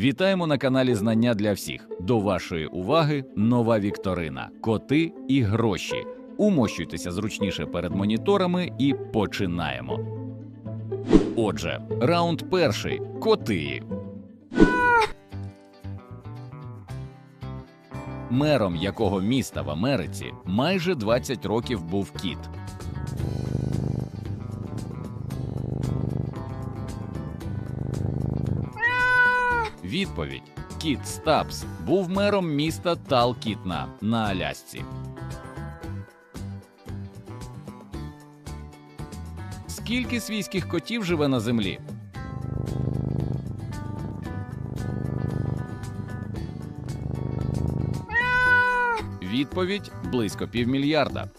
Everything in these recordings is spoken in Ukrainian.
Вітаємо на каналі Знання для всіх. До вашої уваги нова вікторина: коти і гроші. Умощуйтеся зручніше перед моніторами і починаємо. Отже, раунд перший коти. Мером якого міста в Америці майже 20 років був кіт. Відповідь: Кіт Стапс був мером міста Талкітна на Алясці. Скільки свійських котів живе на землі? Відповідь близько півмільярда.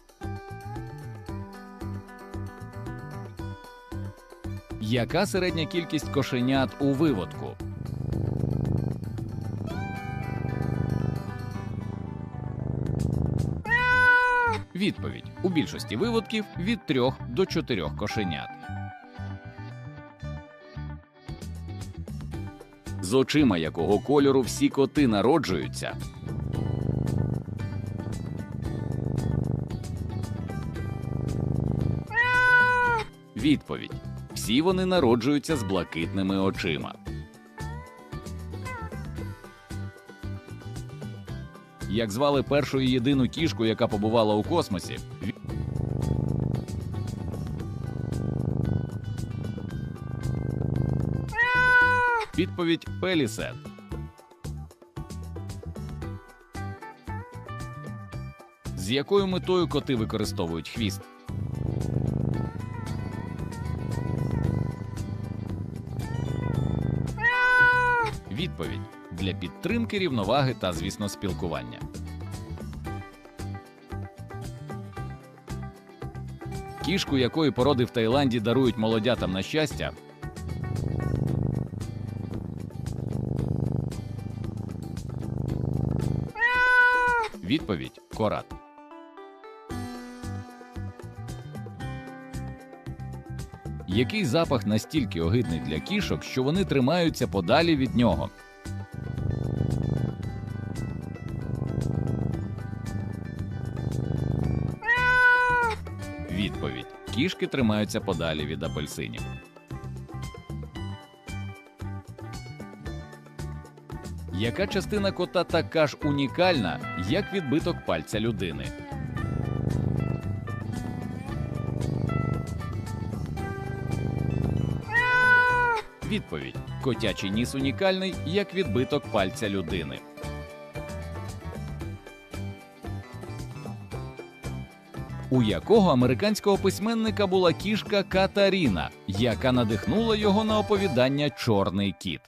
Яка середня кількість кошенят у виводку? Відповідь у більшості виводків від 3 до 4 кошенят. З очима якого кольору всі коти народжуються. Відповідь: всі вони народжуються з блакитними очима. Як звали першу і єдину кішку, яка побувала у космосі? Відповідь Пелісет. З якою метою коти використовують хвіст? Відповідь для підтримки рівноваги та, звісно, спілкування. Кішку, якої породи в Таїланді дарують молодятам на щастя. Відповідь Корат. Який запах настільки огидний для кішок, що вони тримаються подалі від нього? Кішки тримаються подалі від апельсинів. Яка частина кота така ж унікальна, як відбиток пальця людини? Відповідь: котячий ніс унікальний, як відбиток пальця людини. У якого американського письменника була кішка Катаріна, яка надихнула його на оповідання Чорний кіт?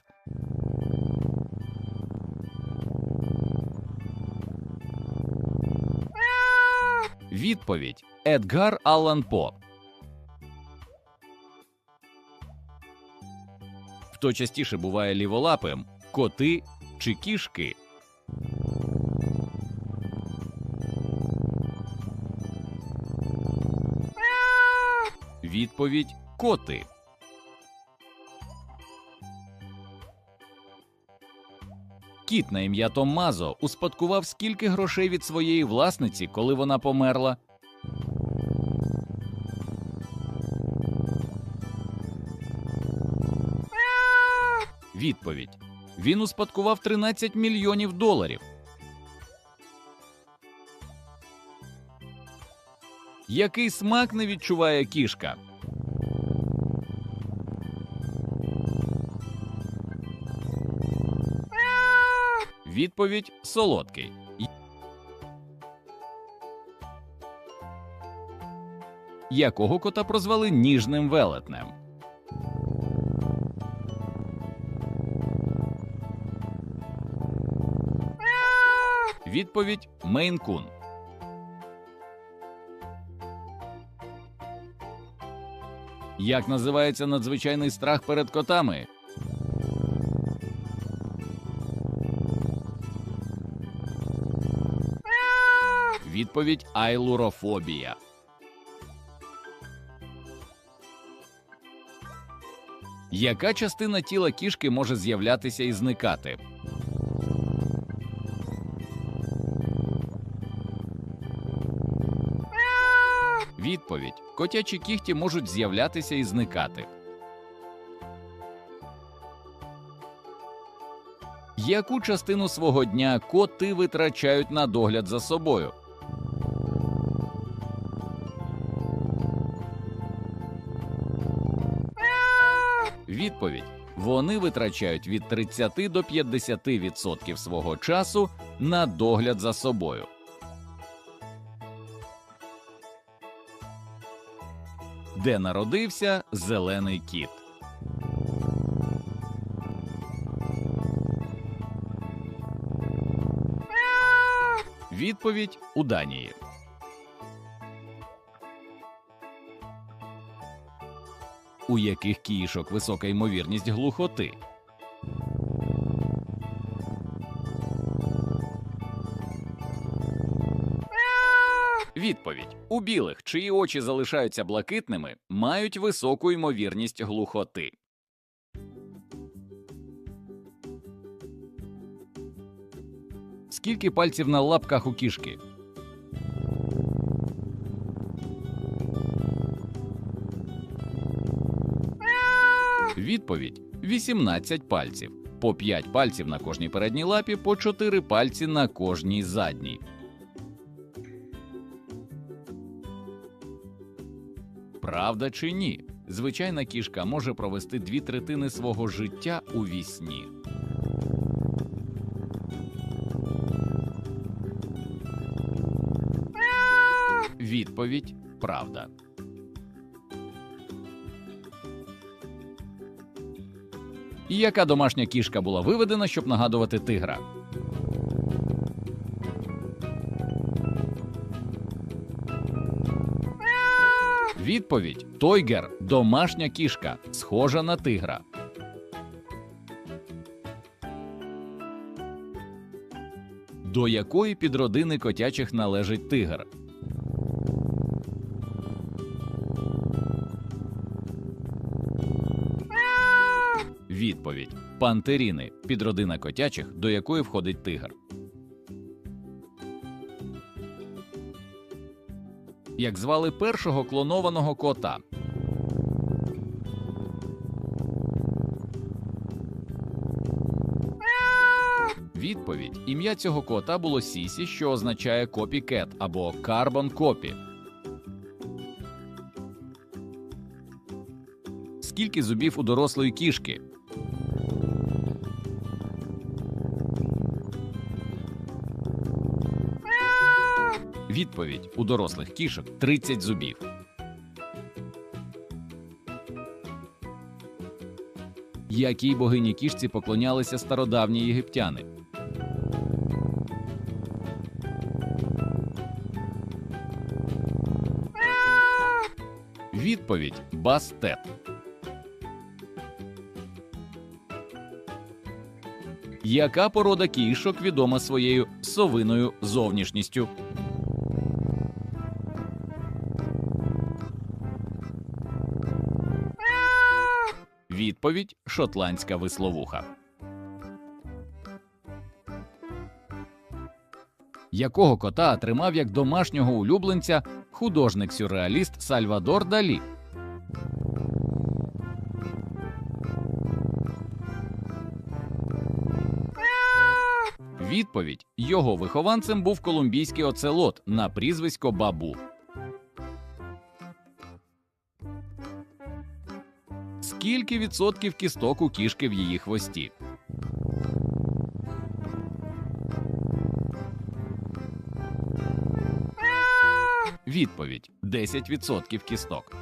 Відповідь Едгар Аллан По. Хто частіше буває ліволапим коти чи кішки? Відповідь коти. Кіт на ім'я Томмазо успадкував скільки грошей від своєї власниці, коли вона померла. Відповідь: він успадкував 13 мільйонів доларів. Який смак не відчуває кішка? Відповідь солодкий. Якого кота прозвали ніжним велетнем? Відповідь Мейн-кун. Як називається надзвичайний страх перед котами? Відповідь айлурофобія. Яка частина тіла кішки може з'являтися і зникати? Відповідь: котячі кігті можуть з'являтися і зникати. Яку частину свого дня коти витрачають на догляд за собою? Відповідь: вони витрачають від 30 до 50% свого часу на догляд за собою. Де народився зелений кіт? Відповідь у Данії. У яких кішок висока ймовірність глухоти? Відповідь у білих, чиї очі залишаються блакитними, мають високу ймовірність глухоти. Скільки пальців на лапках у кішки? Відповідь 18 пальців. По 5 пальців на кожній передній лапі, по 4 пальці на кожній задній. Правда чи ні? Звичайна кішка може провести дві третини свого життя у вісні. Відповідь правда. І яка домашня кішка була виведена, щоб нагадувати тигра? Відповідь Тойгер домашня кішка, схожа на тигра. До якої підродини котячих належить тигр? Відповідь Пантеріни підродина котячих, до якої входить тигр. Як звали першого клонованого кота? Відповідь ім'я цього кота було Сісі, що означає копікет або карбон копі. Скільки зубів у дорослої кішки? Відповідь у дорослих кішок 30 зубів. Якій богині кішці поклонялися стародавні єгиптяни? Відповідь Бастет. Яка порода кішок відома своєю совиною зовнішністю? Відповідь шотландська висловуха. Якого кота тримав як домашнього улюбленця художник-сюрреаліст Сальвадор Далі? Відповідь його вихованцем був колумбійський оцелот на прізвисько Бабу. Скільки відсотків кісток у кішки в її хвості? Відповідь 10% кісток.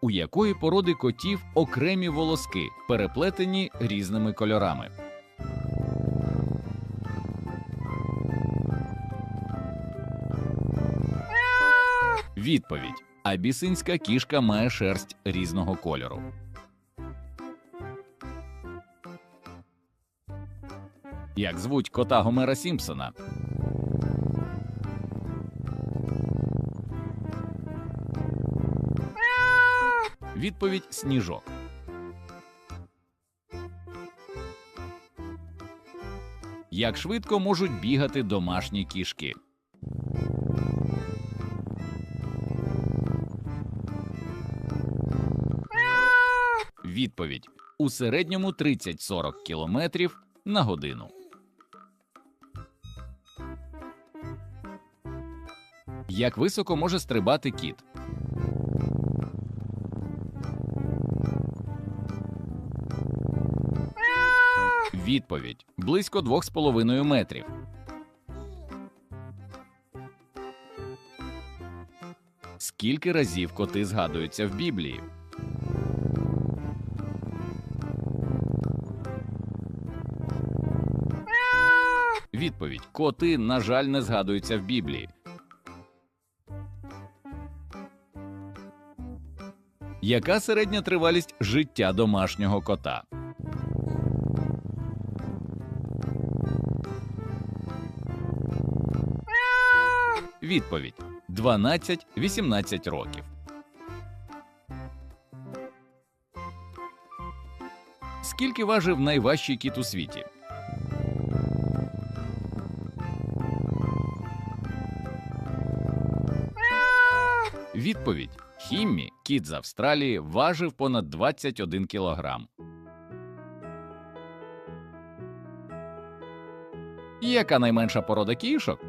У якої породи котів окремі волоски, переплетені різними кольорами. Відповідь: Абісинська кішка має шерсть різного кольору. Як звуть кота Гомера Сімпсона? Відповідь сніжок. Як швидко можуть бігати домашні кішки? Відповідь у середньому 30-40 км на годину. Як високо може стрибати кіт? Відповідь близько 2,5 метрів. Скільки разів коти згадуються в Біблії? Відповідь: коти, на жаль, не згадуються в Біблії. Яка середня тривалість життя домашнього кота? Відповідь 12-18 років. Скільки важив найважчий кіт у світі? Відповідь Хіммі, кіт з Австралії, важив понад 21 кілограм. Яка найменша порода кішок?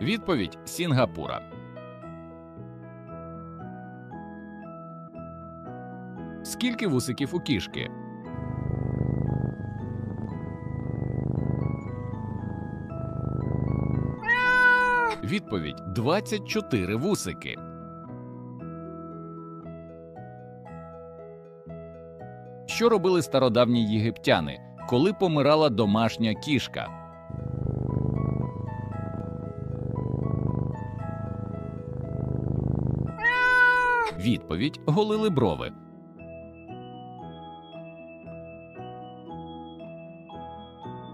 Відповідь Сінгапура. Скільки вусиків у кішки? Відповідь 24 вусики. Що робили стародавні єгиптяни, коли помирала домашня кішка? Відповідь голили брови.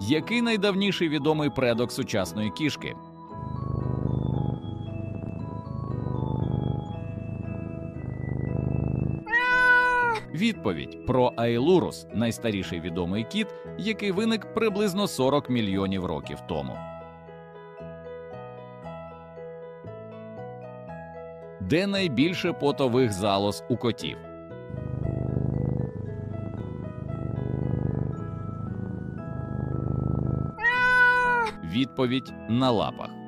Який найдавніший відомий предок сучасної кішки? Відповідь про Айлурус найстаріший відомий кіт, який виник приблизно 40 мільйонів років тому. Де найбільше потових залоз у котів? Відповідь на лапах.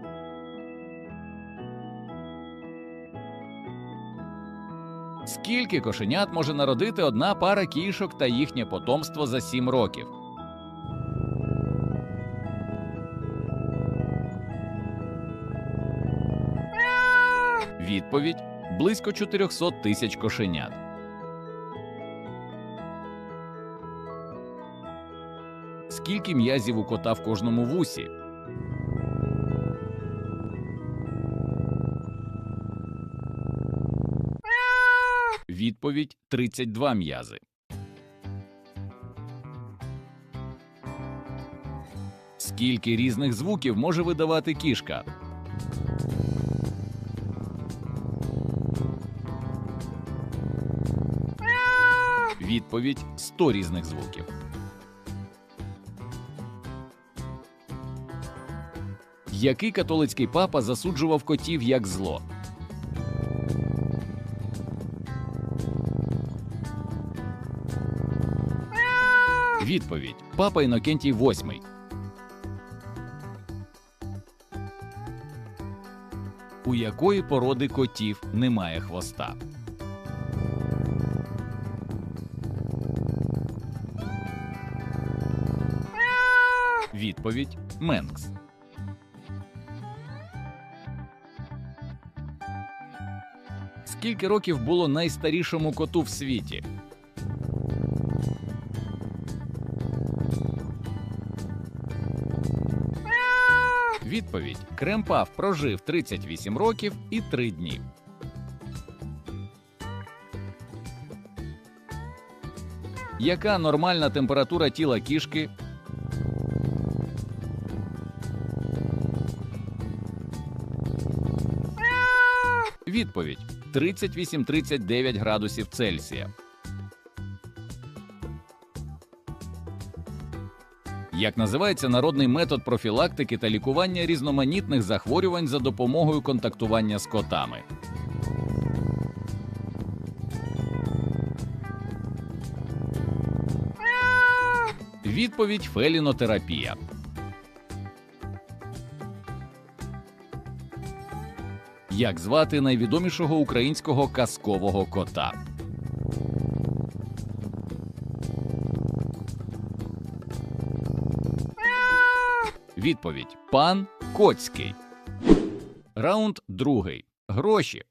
Скільки кошенят може народити одна пара кішок та їхнє потомство за 7 років? Відповідь близько 400 тисяч кошенят. Скільки м'язів у кота в кожному вусі? Відповідь 32 м'язи. Скільки різних звуків може видавати кішка? Відповідь 100 різних звуків. Який католицький папа засуджував котів як зло? Відповідь Папа Інокентій VIII. У якої породи котів немає хвоста? Відповідь Менкс. Скільки років було найстарішому коту в світі? відповідь: Кремпав прожив 38 років і 3 дні. Яка нормальна температура тіла кішки? Відповідь 38-39 градусів Цельсія. Як називається народний метод профілактики та лікування різноманітних захворювань за допомогою контактування з котами? Відповідь фелінотерапія. Як звати найвідомішого українського казкового кота? Відповідь пан Коцький. Раунд другий. Гроші.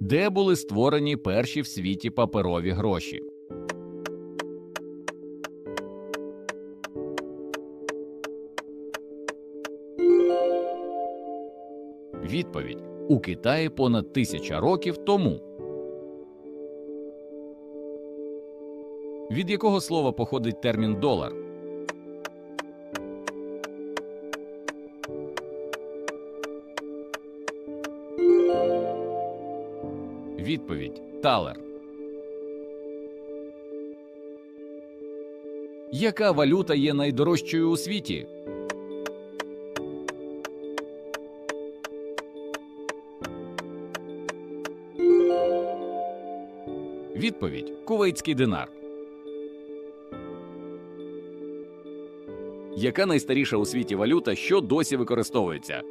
Де були створені перші в світі паперові гроші? Відповідь у Китаї понад тисяча років тому. Від якого слова походить термін долар? Відповідь талер. Яка валюта є найдорожчою у світі? Відповідь кувейтський динар. Яка найстаріша у світі валюта, що досі використовується?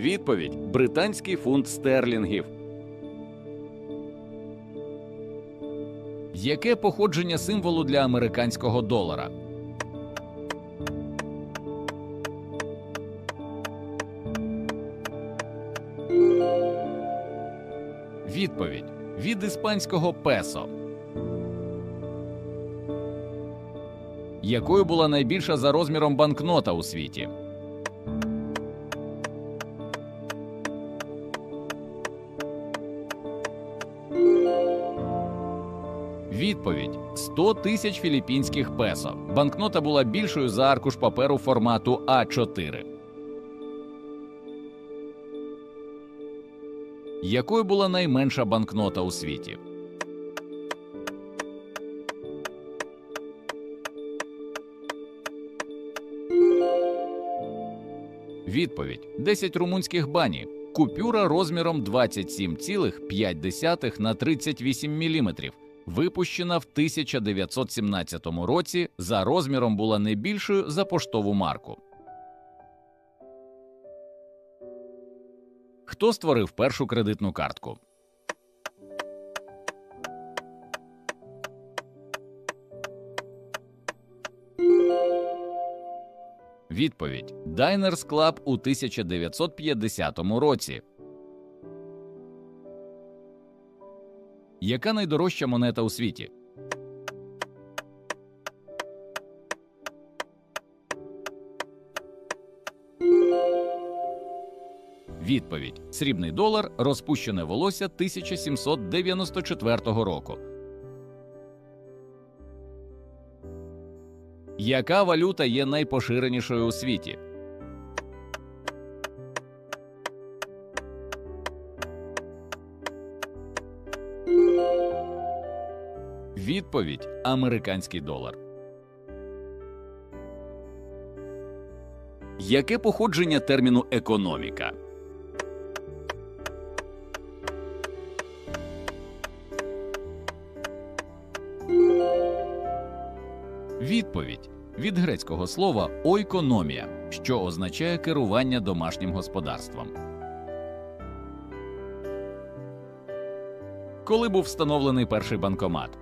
Відповідь британський фунт стерлінгів. Яке походження символу для американського долара? Відповідь від іспанського песо. Якою була найбільша за розміром банкнота у світі? 100 тисяч філіппінських песо. Банкнота була більшою за аркуш паперу формату А4. Якою була найменша банкнота у світі? Відповідь 10 румунських бані. Купюра розміром 27,5 на 38 мм. Випущена в 1917 році. За розміром була не більшою за поштову марку. Хто створив першу кредитну картку? Відповідь Diners Club у 1950 році. Яка найдорожча монета у світі? Відповідь Срібний долар розпущене волосся 1794 року. Яка валюта є найпоширенішою у світі? Відповідь американський долар. Яке походження терміну економіка? Відповідь від грецького слова ойкономія, що означає керування домашнім господарством. Коли був встановлений перший банкомат?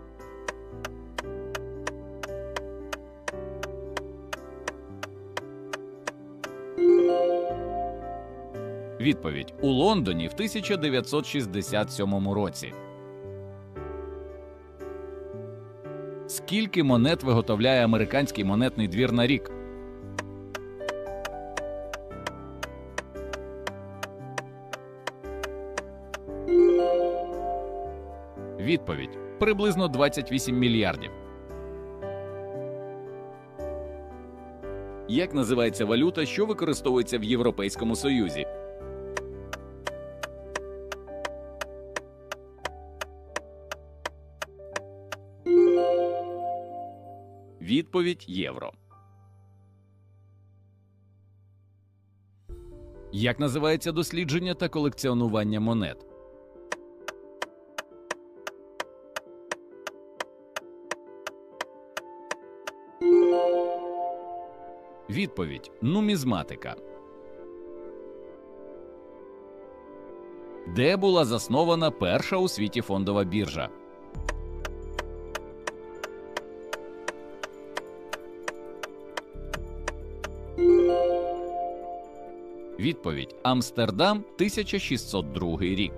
Відповідь у Лондоні в 1967 році. Скільки монет виготовляє американський монетний двір на рік? Відповідь приблизно 28 мільярдів. Як називається валюта, що використовується в Європейському Союзі? Відповідь євро. Як називається дослідження та колекціонування монет? Відповідь нумізматика. Де була заснована перша у світі фондова біржа? Відповідь Амстердам 1602 рік.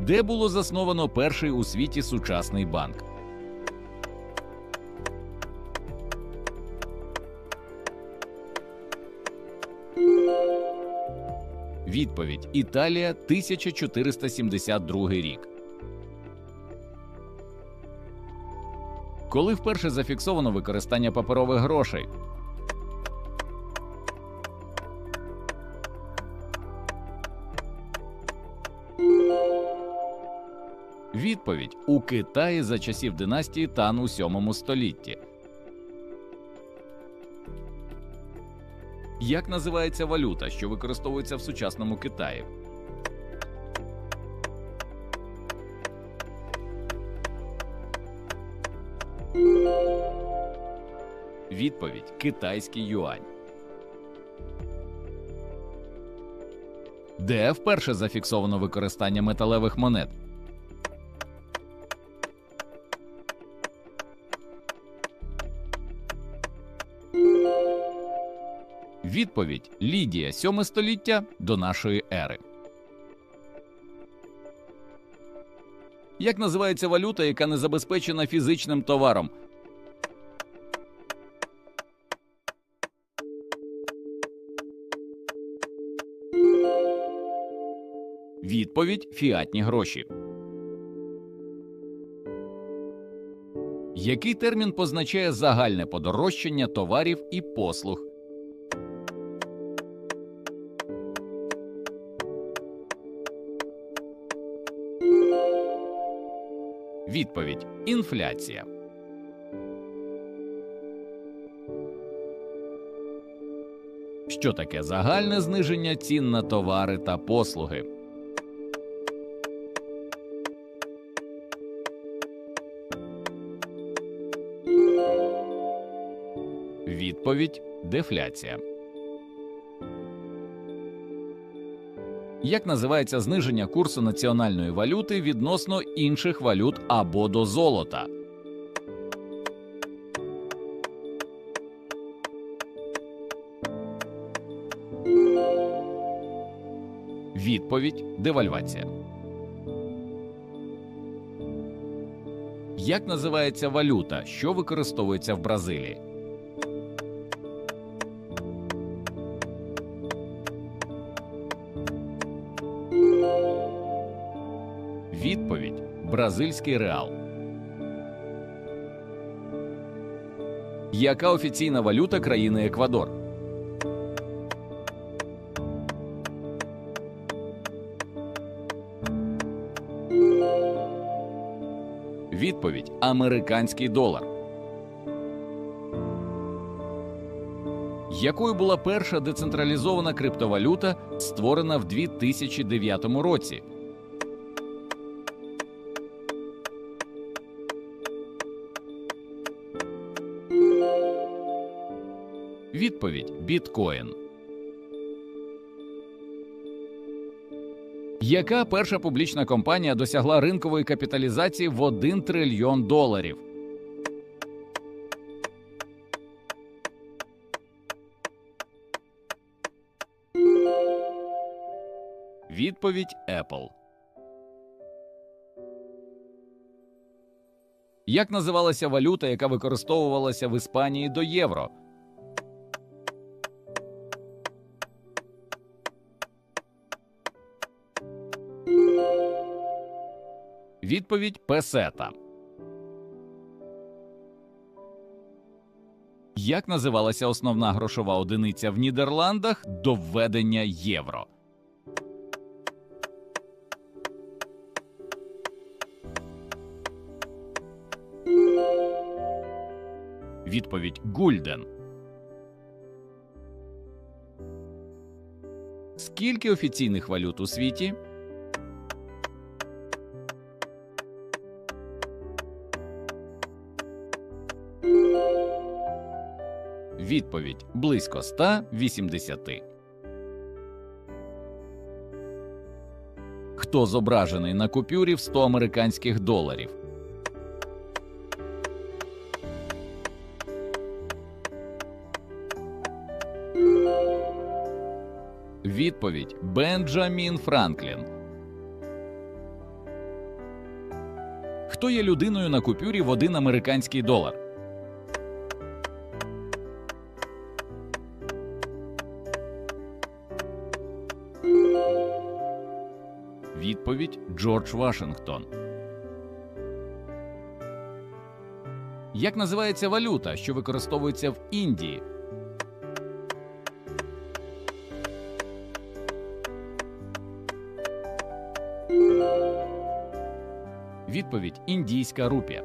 Де було засновано перший у світі сучасний банк? Відповідь Італія 1472 рік. Коли вперше зафіксовано використання паперових грошей? Відповідь у Китаї за часів династії Тан у 7 столітті. Як називається валюта, що використовується в сучасному Китаї? Відповідь китайський юань. Де вперше зафіксовано використання металевих монет? Відповідь Лідія 7 століття до нашої ери. Як називається валюта, яка не забезпечена фізичним товаром? Відповідь фіатні гроші. Який термін позначає загальне подорожчання товарів і послуг? Відповідь інфляція. Що таке загальне зниження цін на товари та послуги? Відповідь дефляція. Як називається зниження курсу національної валюти відносно інших валют або до золота? Відповідь девальвація. Як називається валюта, що використовується в Бразилії? Бразильський реал. Яка офіційна валюта країни Еквадор? Відповідь американський долар. Якою була перша децентралізована криптовалюта, створена в 2009 році? Відповідь біткоін. Яка перша публічна компанія досягла ринкової капіталізації в 1 трильйон доларів? Відповідь Apple. Як називалася валюта, яка використовувалася в Іспанії до євро? Відповідь песета. Як називалася основна грошова одиниця в Нідерландах до введення євро? Відповідь Гульден. Скільки офіційних валют у світі? Відповідь близько 180. Хто зображений на купюрі в 100 американських доларів? Відповідь Бенджамін Франклін. Хто є людиною на купюрі в один американський долар? Відповідь Джордж Вашингтон. Як називається валюта, що використовується в Індії? Відповідь індійська рупія.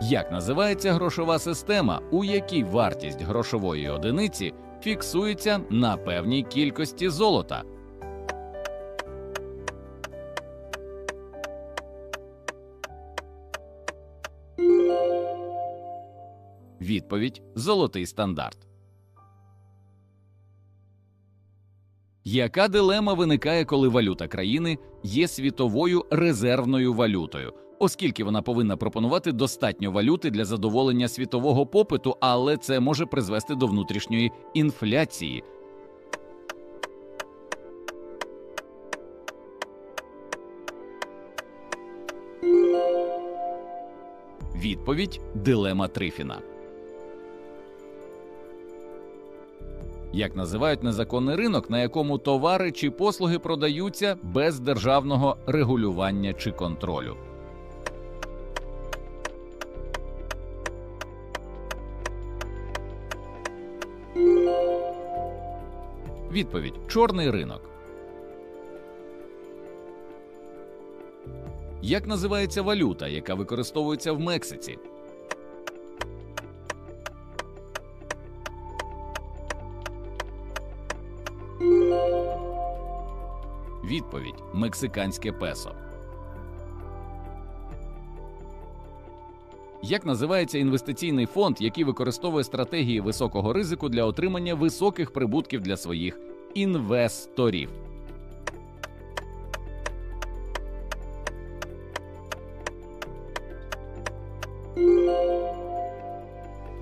Як називається грошова система, у якій вартість грошової одиниці фіксується на певній кількості золота? Відповідь Золотий стандарт. Яка дилема виникає, коли валюта країни є світовою резервною валютою, оскільки вона повинна пропонувати достатньо валюти для задоволення світового попиту, але це може призвести до внутрішньої інфляції. Відповідь дилема Трифіна. Як називають незаконний ринок, на якому товари чи послуги продаються без державного регулювання чи контролю? Відповідь чорний ринок. Як називається валюта, яка використовується в Мексиці? Відповідь мексиканське песо. Як називається інвестиційний фонд, який використовує стратегії високого ризику для отримання високих прибутків для своїх інвесторів?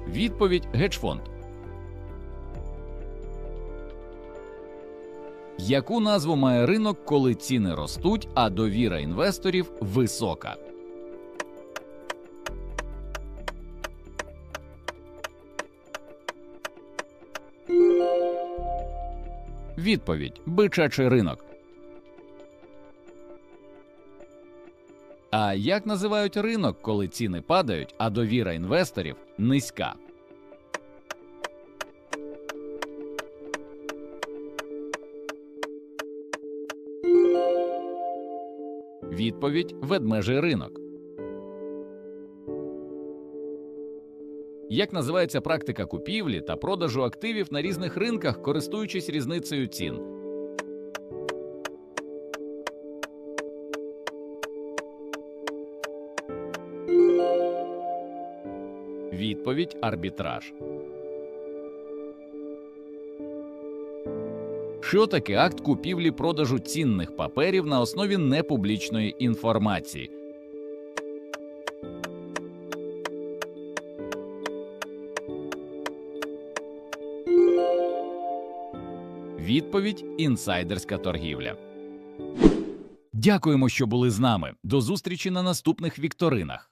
Відповідь гедж-фонд. Яку назву має ринок, коли ціни ростуть, а довіра інвесторів висока? Відповідь бичачий ринок. А як називають ринок, коли ціни падають, а довіра інвесторів низька? Відповідь ведмежий ринок. Як називається практика купівлі та продажу активів на різних ринках, користуючись різницею цін? Відповідь арбітраж. Що таке акт купівлі продажу цінних паперів на основі непублічної інформації? Відповідь інсайдерська торгівля. Дякуємо, що були з нами. До зустрічі на наступних вікторинах.